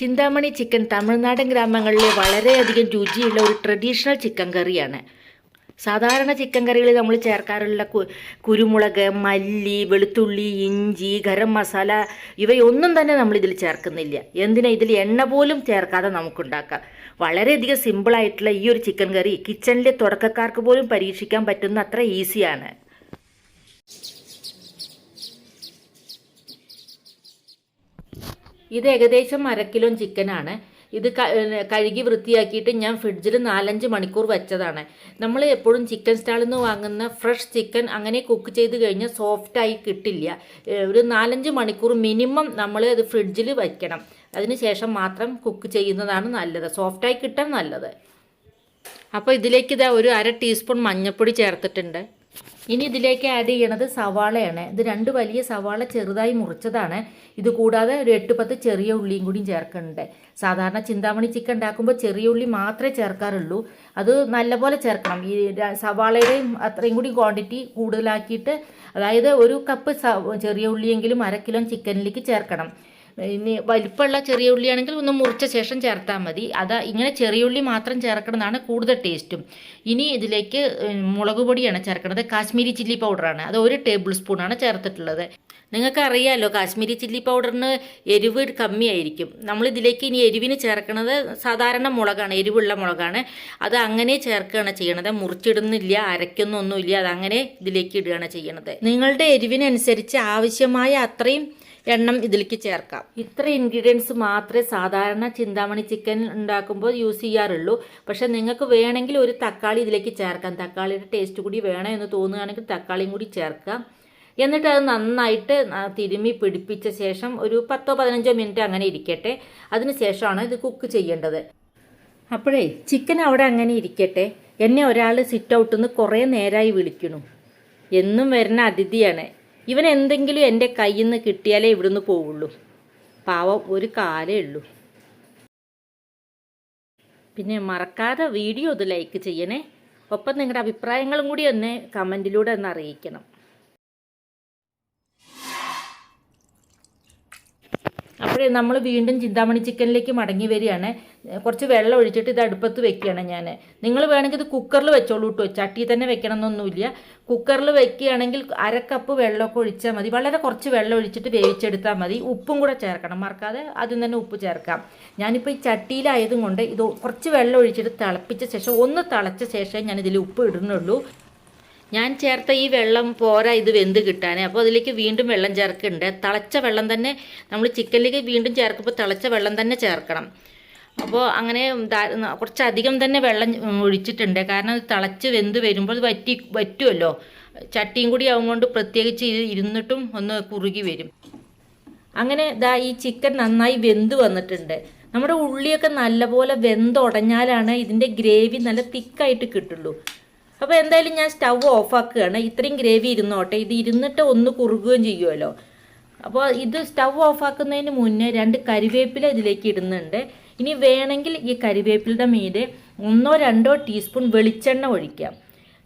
Chintamani chicken തമിഴ്നാടൻ ഗ്രാമങ്ങളിലെ വളരെയധികം രുചിയുള്ള ഒരു ട്രഡീഷണൽ ചിക്കൻ കറിയാണ് സാധാരണ ചിക്കൻ കറികളിൽ നമ്മൾ ചേർക്കാറുള്ള കുരുമുളക് മല്ലി വെളുത്തുള്ളി ഇഞ്ചി ഗരം മസാല ഇവയൊന്നും തന്നെ നമ്മൾ ഇതിൽ ചേർക്കുന്നില്ല. എന്തിനാ ഇതിൽ എണ്ണ പോലും ചേർക്കാതെ നമുക്കുണ്ടാക്കാം വളരെയധികം സിമ്പിളായിട്ടുള്ള ഈ ഒരു ചിക്കൻ കറി കിച്ചണിലെ തുടക്കക്കാർക്ക് പോലും പരീക്ഷിക്കാൻ പറ്റുന്ന അത്ര ഈസിയാണ് ഇത് ഏകദേശം അര കിലോ ചിക്കനാണ്. ഇത് കഴുകി വൃത്തിയാക്കിയിട്ട് ഞാൻ ഫ്രിഡ്ജിൽ നാലഞ്ച് മണിക്കൂർ വെച്ചതാണ്. നമ്മൾ എപ്പോഴും ചിക്കൻ സ്റ്റാളിൽ നിന്ന് വാങ്ങുന്ന ഫ്രഷ് ചിക്കൻ അങ്ങനെ കുക്ക് ചെയ്ത് കഴിഞ്ഞാൽ സോഫ്റ്റായി കിട്ടില്ല. ഒരു നാലഞ്ച് മണിക്കൂർ മിനിമം നമ്മൾ അത് ഫ്രിഡ്ജിൽ വയ്ക്കണം അതിന് ശേഷം മാത്രം കുക്ക് ചെയ്യുന്നതാണ് നല്ലത്. സോഫ്റ്റായി കിട്ടാൻ നല്ലത്. അപ്പോൾ ഇതിലേക്ക് ഇതാ ഒരു അര ടീസ്പൂൺ മഞ്ഞൾപ്പൊടി ചേർത്തിട്ടുണ്ട്. ഇനി ഇതിലേക്ക് ആഡ് ചെയ്യണത് സവാളയാണ്. ഇത് രണ്ട് വലിയ സവാള ചെറുതായി മുറിച്ചതാണ്. ഇത് കൂടാതെ ഒരു എട്ട് പത്ത് ചെറിയ ഉള്ളിയും കൂടിയും ചേർക്കുന്നുണ്ട്. സാധാരണ ചിന്താമണി ചിക്കൻ ഉണ്ടാക്കുമ്പോൾ ചെറിയ ഉള്ളി മാത്രമേ ചേർക്കാറുള്ളൂ. അത് നല്ലപോലെ ചേർക്കണം. ഈ സവാളയുടെയും അത്രയും കൂടി ക്വാണ്ടിറ്റി കൂടുതലാക്കിയിട്ട് അതായത് ഒരു കപ്പ് ചെറിയ ഉള്ളിയെങ്കിലും അര കിലോ ചിക്കനിലേക്ക് ചേർക്കണം. ഇനി വലിപ്പമുള്ള ചെറിയ ഉള്ളിയാണെങ്കിൽ ഒന്ന് മുറിച്ച ശേഷം ചേർത്താൽ മതി. അതാ ഇങ്ങനെ ചെറിയ ഉള്ളി മാത്രം ചേർക്കണതാണ് കൂടുതൽ ടേസ്റ്റും. ഇനി ഇതിലേക്ക് മുളക് പൊടിയാണ് ചേർക്കുന്നത് കാശ്മീരി ചില്ലി പൗഡറാണ്. അത് ഒരു ടേബിൾ സ്പൂണാണ് ചേർത്തിട്ടുള്ളത്. നിങ്ങൾക്ക് അറിയാമല്ലോ കാശ്മീരി ചില്ലി പൗഡറിന് എരിവ് കമ്മിയായിരിക്കും. നമ്മൾ ഇതിലേക്ക് ഇനി എരിവിന് ചേർക്കുന്നത് സാധാരണ മുളകാണ് എരിവുള്ള മുളകാണ്. അത് അങ്ങനെ ചേർക്കുകയാണ് ചെയ്യണത്. മുറിച്ചിടുന്നില്ല അരയ്ക്കുന്നൊന്നുമില്ല. അത് അങ്ങനെ ഇതിലേക്ക് ഇടുകയാണ് ചെയ്യണത്. നിങ്ങളുടെ എരിവിനനുസരിച്ച് ആവശ്യമായ അത്രയും എണ്ണം ഇതിലേക്ക് ചേർക്കാം. ഇത്ര ഇൻഗ്രീഡിയൻസ് മാത്രമേ സാധാരണ ചിന്താമണി ചിക്കൻ ഉണ്ടാക്കുമ്പോൾ യൂസ് ചെയ്യാറുള്ളൂ. പക്ഷെ നിങ്ങൾക്ക് വേണമെങ്കിൽ ഒരു തക്കാളി ഇതിലേക്ക് ചേർക്കാം. തക്കാളിയുടെ ടേസ്റ്റ് കൂടി വേണം എന്ന് തോന്നുകയാണെങ്കിൽ തക്കാളിയും കൂടി ചേർക്കാം. എന്നിട്ട് അത് നന്നായിട്ട് തിരുമി പിടിപ്പിച്ച ശേഷം ഒരു പത്തോ പതിനഞ്ചോ മിനിറ്റ് അങ്ങനെ ഇരിക്കട്ടെ. അതിന് ശേഷമാണ് ഇത് കുക്ക് ചെയ്യേണ്ടത്. അപ്പോഴേ ചിക്കൻ അവിടെ അങ്ങനെ ഇരിക്കട്ടെ. എന്നെ ഒരാൾ സിറ്റ് ഔട്ടിൽ നിന്ന് കുറേ നേരമായി വിളിക്കണു എന്നും വരുന്ന അതിഥിയാണ്. ഇവൻ എന്തെങ്കിലും എന്റെ കയ്യിൽ നിന്ന് കിട്ടിയാലേ ഇവിടുന്ന് പോവുള്ളൂ. പാവം ഒരു കാലേ ഉള്ളൂ. പിന്നെ മറക്കാതെ വീഡിയോ ഒന്ന് ലൈക്ക് ചെയ്യണേ. ഒപ്പം നിങ്ങളുടെ അഭിപ്രായങ്ങളും കൂടി ഒന്ന് കമന്റിലൂടെ ഒന്ന് അറിയിക്കണം. അപ്പോഴേ നമ്മൾ വീണ്ടും ചിന്താമണി ചിക്കനിലേക്ക് മടങ്ങി വരികയാണ്. കുറച്ച് വെള്ളം ഒഴിച്ചിട്ട് ഇത് അടുപ്പത്ത് വെക്കുകയാണ് ഞാൻ. നിങ്ങൾ വേണമെങ്കിൽ ഇത് കുക്കറിൽ വെച്ചോളൂ കേട്ടോ ചട്ടിയിൽ തന്നെ വെക്കണം എന്നൊന്നുമില്ല കുക്കറിൽ വെക്കുകയാണെങ്കിൽ അര കപ്പ് വെള്ളമൊക്കെ ഒഴിച്ചാൽ മതി. വളരെ കുറച്ച് വെള്ളം ഒഴിച്ചിട്ട് വേവിച്ചെടുത്താൽ മതി. ഉപ്പും കൂടെ ചേർക്കണം. മറക്കാതെ ആദ്യം തന്നെ ഉപ്പ് ചേർക്കാം. ഞാനിപ്പോൾ ഈ ചട്ടിയിലായതും കൊണ്ട് ഇത് കുറച്ച് വെള്ളം ഒഴിച്ചിട്ട് തിളപ്പിച്ച ശേഷം ഒന്ന് തിളച്ച ഞാൻ ഇതിൽ ഉപ്പ് ഇടുന്നുള്ളൂ. ഞാൻ ചേർത്ത ഈ വെള്ളം പോരാ ഇത് വെന്ത് കിട്ടാനേ. അപ്പോൾ അതിലേക്ക് വീണ്ടും വെള്ളം ചേർക്കുന്നുണ്ട് തിളച്ച വെള്ളം തന്നെ നമ്മൾ ചിക്കനിലേക്ക് വീണ്ടും ചേർക്കുമ്പോൾ തിളച്ച വെള്ളം തന്നെ ചേർക്കണം. അപ്പോൾ അങ്ങനെ കുറച്ചധികം തന്നെ വെള്ളം ഒഴിച്ചിട്ടുണ്ട്. കാരണം അത് തിളച്ച് വെന്ത് വരുമ്പോൾ അത് വറ്റി വറ്റുമല്ലോ ചട്ടിയും കൂടി ആവുകൊണ്ട് പ്രത്യേകിച്ച് ഇരുന്നിട്ടും ഒന്ന് കുറുകി വരും. അങ്ങനെ ദാ ഈ ചിക്കൻ നന്നായി വെന്ത് വന്നിട്ടുണ്ട്. നമ്മുടെ ഉള്ളിയൊക്കെ നല്ലപോലെ വെന്തുടഞ്ഞാലാണ് ഇതിന്റെ ഗ്രേവി നല്ല തിക്കായിട്ട് കിട്ടുള്ളൂ. അപ്പോൾ എന്തായാലും ഞാൻ സ്റ്റവ് ഓഫാക്കുകയാണ്. ഇത്രയും ഗ്രേവി ഇരുന്നോട്ടെ. ഇത് ഇരുന്നിട്ട് ഒന്ന് കുറുകുകയും ചെയ്യുമല്ലോ അപ്പോൾ ഇത് സ്റ്റവ് ഓഫാക്കുന്നതിന് മുന്നേ രണ്ട് കരിവേപ്പില ഇതിലേക്ക് ഇടുന്നുണ്ട്. ഇനി വേണമെങ്കിൽ ഈ കരിവേപ്പിലയുടെ മീതെ ഒന്നോ രണ്ടോ ടീസ്പൂൺ വെളിച്ചെണ്ണ ഒഴിക്കാം.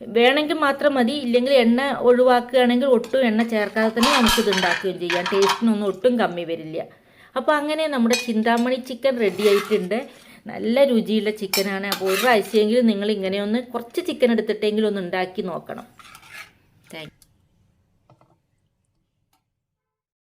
വേണമെങ്കിൽ മാത്രം മതി. ഇല്ലെങ്കിൽ എണ്ണ ഒഴിവാക്കുകയാണെങ്കിൽ ഒട്ടും എണ്ണ ചേർക്കാതെ തന്നെ നമുക്കിത് ഉണ്ടാക്കുകയും ചെയ്യാം. ടേസ്റ്റിനൊന്നും ഒട്ടും കമ്മി വരില്ല. അപ്പോൾ അങ്ങനെ നമ്മുടെ ചിന്താമണി ചിക്കൻ റെഡി ആയിട്ടുണ്ട്. നല്ല രുചിയുള്ള ചിക്കനാണ് അപ്പോൾ ഒരു പ്രാവശ്യമെങ്കിലും നിങ്ങൾ ഇങ്ങനെയൊന്ന് കുറച്ച് ചിക്കൻ എടുത്തിട്ടെങ്കിലും ഒന്ന് ഉണ്ടാക്കി നോക്കണം.